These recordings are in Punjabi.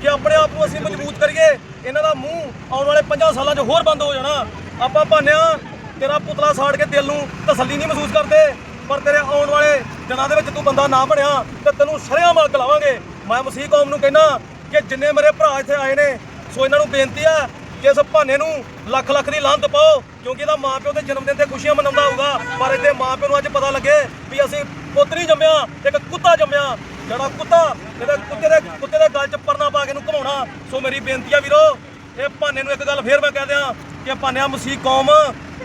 ਕਿ ਆਪਣੇ ਆਪ ਨੂੰ ਅਸੀਂ ਮਜ਼ਬੂਤ ਕਰੀਏ, ਇਹਨਾਂ ਦਾ ਮੂੰਹ ਆਉਣ ਵਾਲੇ 50 ਸਾਲਾਂ 'ਚ ਹੋਰ ਬੰਦ ਹੋ ਜਾਣਾ। ਆਪਾਂ ਭਾਨਿਆ, ਤੇਰਾ ਪੁਤਲਾ ਸਾੜ ਕੇ ਦਿਲ ਨੂੰ ਤਸੱਲੀ ਨਹੀਂ ਮਹਿਸੂਸ ਕਰਦੇ, ਪਰ ਤੇਰੇ ਆਉਣ ਵਾਲੇ ਦਿਨਾਂ ਦੇ ਵਿੱਚ ਤੂੰ ਬੰਦਾ ਨਾ ਬਣਿਆ, ਤੇ ਤੈਨੂੰ ਸ਼ਰਿਆਂ ਅੱਗ ਲਾਵਾਂਗੇ। ਮੈਂ ਮਸੀਹ ਕੌਮ ਨੂੰ ਕਹਿਣਾ ਕਿ ਜਿੰਨੇ ਮੇਰੇ ਭਰਾ ਇੱਥੇ ਆਏ ਨੇ, ਸੋ ਇਹਨਾਂ ਨੂੰ ਬੇਨਤੀ ਆ ਕਿ ਇਸ ਭਾਨੇ ਨੂੰ ਲੱਖ ਲੱਖ ਦੀ ਲਾਂਤ ਪਾਓ, ਕਿਉਂਕਿ ਇਹਦਾ ਮਾਪਿਓ ਦੇ ਜਨਮ ਦਿਨ ਤੇ ਖੁਸ਼ੀਆਂ ਮਨਾਉਂਦਾ ਹੋਊਗਾ। ਪਰ ਇਹਦੇ ਮਾਪਿਓ ਨੂੰ ਅੱਜ ਪਤਾ ਲੱਗੇ ਵੀ ਅਸੀਂ ਪੁੱਤ ਨਹੀਂ ਜੰਮਿਆ ਜੰਮਿਆ। ਜਿਹੜਾ ਕੁੱਤਾ ਇਹਦੇ ਕੁੱਤੇ ਦੇ ਕੁੱਤੇ ਦੇ ਗਲ 'ਚ ਪਰਨਾ ਪਾ ਕੇ ਇਹਨੂੰ ਘਮਾਉਣਾ। ਸੋ ਮੇਰੀ ਬੇਨਤੀ ਆ ਵੀਰੋ ਇਹ ਭਾਨੇ ਨੂੰ ਇੱਕ ਗੱਲ ਫੇਰ ਮੈਂ ਕਹਿ ਦਿਆਂ ਕਿ ਭਾਨਿਆ ਮਸੀਹ ਕੌਮ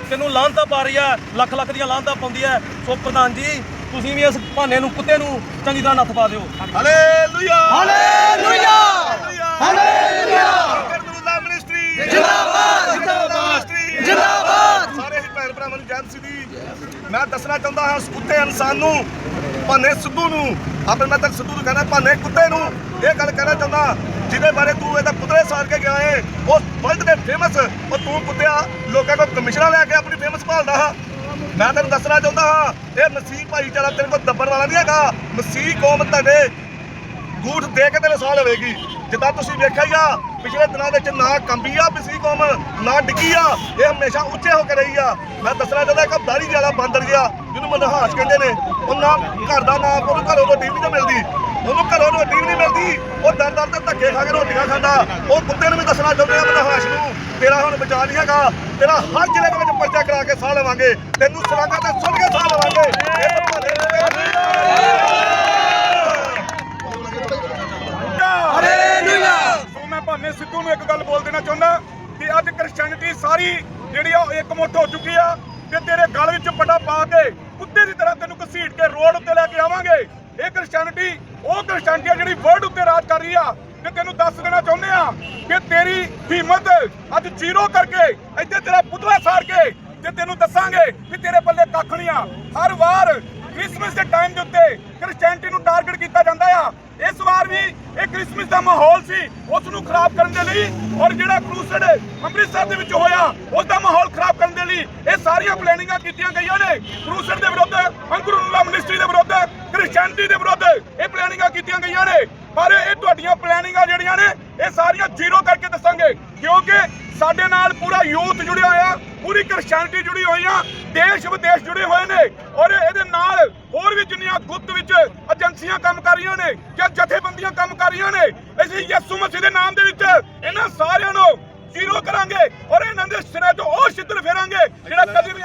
ਤੈਨੂੰ ਲਾਂਤਾਂ ਪਾ ਰਹੀ ਆ ਲੱਖ ਲੱਖ ਦੀਆਂ ਲਾਂਤਾਂ ਪਾਉਂਦੀ ਐ ਸੋ ਪ੍ਰਧਾਨ ਜੀ ਤੁਸੀਂ ਵੀ ਇਸ ਭਾਨੇ ਨੂੰ ਕੁੱਤੇ ਨੂੰ ਚੰਗੀ ਤਰ੍ਹਾਂ ਨੱਥ ਪਾ ਦਿਓ। ਹਾਲੇਲੂਇਆ! ਹਾਲੇਲੂਇਆ! ਹਾਲੇਲੂਇਆ! ਕਰਦੂਲਾ ਮਿਨਿਸਟਰੀ ਜਿੰਦਾਬਾਦ! ਮਿਨਿਸਟਰੀ ਜਿੰਦਾਬਾਦ! ਸਾਰੇ ਹੀ ਭੈਣ ਭਰਾਵਾਂ ਨੂੰ ਜੈ ਦੀ। ਮੈਂ ਦੱਸਣਾ ਚਾਹੁੰਦਾ ਹਾਂ ਉਸ ਕੁੱਤੇ ਇਨਸਾਨ ਨੂੰ ਭਾਨੇ ਸਿੱਧੂ ਨੂੰ। ਆਪਣੇ ਮੈਂ ਤੱਕ ਸਿੱਧੂ ਨੂੰ ਕਹਿੰਦਾ ਭਾਨੇ ਕੁੱਤੇ ਨੂੰ। ਇਹ ਗੱਲ ਕਹਿਣਾ ਚਾਹੁੰਦਾ, ਜਿਹਦੇ ਬਾਰੇ ਤੂੰ ਇਹਦਾ ਪੁੱਤਰੇ ਸਾਰ ਕੇ ਗਿਆ ਏ। ਉਹ ਵਰਲਡ ਦੇ ਫੇਮਸ ਉਹ ਤੂੰ ਕੁੱਤਿਆ ਲੋਕਾਂ ਕੋਲ ਕਮਿਸ਼ਨਾਂ ਲੈ ਕੇ ਆਪਣੀ ਫੇਮਸ ਭਾਲਦਾ ਹਾਂ। ਮੈਂ ਤੈਨੂੰ ਦੱਸਣਾ ਚਾਹੁੰਦਾ ਹਾਂ, ਇਹ ਮਸੀਹ ਭਾਈਚਾਰਾ ਤੇਰੇ ਕੋਲ ਦੱਬਣ ਵਾਲਾ ਨਹੀਂ ਹੈਗਾ। ਮਸੀਹ ਕੌਮ ਤੁਹਾਡੇ। ਗੂਠ ਦੇ ਕੇ ਤੇਰੇ ਸਾਹ ਲਵੇਗੀ। ਜਿੱਦਾਂ ਤੁਸੀਂ ਵੇਖਿਆ ਹੀ ਆ, ਪਿਛਲੇ ਦਿਨਾਂ ਵਿੱਚ ਨਾ ਕੰਬੀ ਆ ਪਿਸੀ ਕੌਮ, ਨਾ ਡਿੱਗੀ ਆ, ਇਹ ਹਮੇਸ਼ਾ ਉੱਚੇ ਹੋ ਕੇ ਰਹੀ ਆ। ਮੈਂ ਦੱਸਣਾ ਚਾਹੁੰਦਾ ਇੱਕ ਦਾੜੀ ਵਾਲਾ ਬਾਂਦਰ ਗਿਆ ਜਿਹਨੂੰ ਮਨਹਾਸ ਕਹਿੰਦੇ ਨੇ ਉਹ ਨਾ ਘਰ ਦਾ ਨਾ ਉਹਨੂੰ ਘਰੋਂ ਰੋਟੀ ਵੀ ਨਹੀਂ ਮਿਲਦੀ। ਉਹਨੂੰ ਘਰੋਂ ਰੋਟੀ ਵੀ ਨਹੀਂ ਮਿਲਦੀ। ਉਹ ਦਰ ਦਰ ਤੇ ਧੱਕੇ ਖਾ ਕੇ ਰੋਟੀਆਂ ਖਾਂਦਾ। ਉਹ ਕੁੱਤੇ ਨੂੰ ਵੀ ਦੱਸਣਾ ਚਾਹੁੰਦੇ ਆ ਮਨਹਾਸ ਨੂੰ, ਤੇਰਾ ਹੁਣ ਬਚਾ ਨਹੀਂ ਹੈਗਾ। ਤੇਰਾ ਹਰ ਜ਼ਿਲ੍ਹੇ ਦੇ ਵਿੱਚ ਪਰਚਾ ਕਰਾ ਕੇ ਸਾਹ ਲਵਾਂਗੇ। ਤੈਨੂੰ ਸਲਾਗਾ ਤੇ ਸੁਣ ਕੇ ਸਾਹ ਲਵਾਂਗੇ ਇਹ ਤੁਹਾਡੇ ਹਾਲੇਲੂਇਆ ਸੋ ਮੈਂ ਭਾਨੇ ਸਿੱਧੂ ਨੂੰ ਇੱਕ ਗੱਲ ਬੋਲ ਦੇਣਾ ਚਾਹੁੰਦਾ ਕਿ ਅੱਜ ਕ੍ਰਿਸਚੀਅਨਿਟੀ ਸਾਰੀ ਜਿਹੜੀ ਆ ਉਹ ਇਕਮੁੱਠ ਹੋ ਚੁੱਕੀ ਆ ਤੇ ਤੇਰੇ ਗਲ ਵਿੱਚ ਪੱਟਾ ਪਾ ਕੇ ਕੁੱਤੇ ਦੀ ਤਰ੍ਹਾਂ ਤੈਨੂੰ ਘਸੀਟ ਕੇ ਰੋਡ ਉੱਤੇ ਲੈ ਕੇ ਆਵਾਂਗੇ। ਇਹ ਕ੍ਰਿਸਚੀਅਨਿਟੀ ਉਹ ਕ੍ਰਿਸਚੀਅਨਿਟੀ ਜਿਹੜੀ ਵਰਲਡ ਉੱਤੇ ਰਾਜ ਕਰ ਰਹੀ ਆ। ਤੇ ਤੈਨੂੰ ਦੱਸ ਦੇਣਾ ਚਾਹੁੰਦੇ ਆ ਕਿ ਤੇਰੀ ਹਿੰਮਤ ਅੱਜ ਜ਼ੀਰੋ ਕਰਕੇ ਇੱਥੇ ਤੇਰਾ ਪੁਤਲਾ ਸਾੜ ਕੇ ਤੇ ਤੈਨੂੰ ਦੱਸਾਂਗੇ ਕਿ ਤੇਰੇ ਪੱਲੇ ਕੱਖ ਨਹੀਂ ਆ। ਹਰ ਵਾਰ ਕ੍ਰਿਸਮਸ ਦੇ ਟਾਈਮ ਦੇ ਉੱਤੇ ਕ੍ਰਿਸਚੀਅਨਿਟੀ ਨੂੰ ਟਾਰਗੇਟ ਕੀਤਾ ਜਾਂਦਾ ਆ। ਇਸ ਵਾਰ ਵੀ ਕ੍ਰਿਸਮਸ ਦਾ ਮਾਹੌਲ ਸੀ, ਉਸ ਨੂੰ ਖਰਾਬ ਕਰਨ ਦੇ ਲਈ ਔਰ ਜਿਹੜਾ ਕਰੂਸਡ ਅੰਮ੍ਰਿਤਸਰ ਦੇ ਵਿੱਚ ਹੋਇਆ, ਉਸ ਦਾ ਮਾਹੌਲ ਖਰਾਬ ਕਰਨ ਦੇ ਲਈ ਇਹ ਸਾਰੀਆਂ ਪਲੈਨਿੰਗਾਂ ਕੀਤੀਆਂ ਗਈਆਂ ਨੇ। ਕਰੂਸਡ ਦੇ ਵਿਰੁੱਧ ਅੰਕੁਰੁੱਲਾ ਮਿਨਿਸਟਰੀ ਦੇ ਵਿਰੁੱਧ ਕ੍ਰਿਸਚੀਅਨਟੀ ਦੇ ਵਿਰੁੱਧ ਇਹ ਪਲੈਨਿੰਗਾਂ ਕੀਤੀਆਂ ਗਈਆਂ ਨੇ। ਪਰ ਇਹ ਤੁਹਾਡੀਆਂ ਪਲੈਨਿੰਗਾਂ ਜਿਹੜੀਆਂ ਨੇ, ਇਹ ਸਾਰੀਆਂ ਜ਼ੀਰੋ ਕਰਕੇ ਦੱਸਾਂਗੇ। ਕਿਉਂਕਿ ਸਾਡੇ ਨਾਲ ਪੂਰਾ ਯੂਥ ਜੁੜਿਆ ਹੋਇਆ, ਪੂਰੀ ਕ੍ਰਿਸਚੀਅਨਟੀ ਜੁੜੀ ਹੋਈ ਆ, ਦੇਸ਼ ਵਿਦੇਸ਼ ਜੁੜੇ ਹੋਏ ਨੇ। ਔਰ ਇਹਦੇ ਨਾਲ ਹੋਰ ਵੀ ਜਿੰਨੀਆਂ ਗੁਪਤ ਵਿੱਚ ਏਜੰਸੀਆਂ ਕੰਮ ਕਰ ਰਹੀਆਂ ਨੇ ਜਾਂ ਕੰਮ ਕਰ ਰਹੀਆਂ ਨੇ। ਅਸੀਂ ਯਿਸੂ ਮਸੀਹ ਦੇ ਨਾਮ ਦੇ ਵਿੱਚ ਇਹਨਾਂ ਸਾਰਿਆਂ ਨੂੰ ਜ਼ੀਰੋ ਕਰਾਂਗੇ ਔਰ ਇਹਨਾਂ ਦੇ ਸਿਰਾਂ ਚੋਂ ਉਹ ਛਿੱਤਰ ਫੇਰਾਂਗੇ ਜਿਹੜਾ ਕਦੀ ਵੀ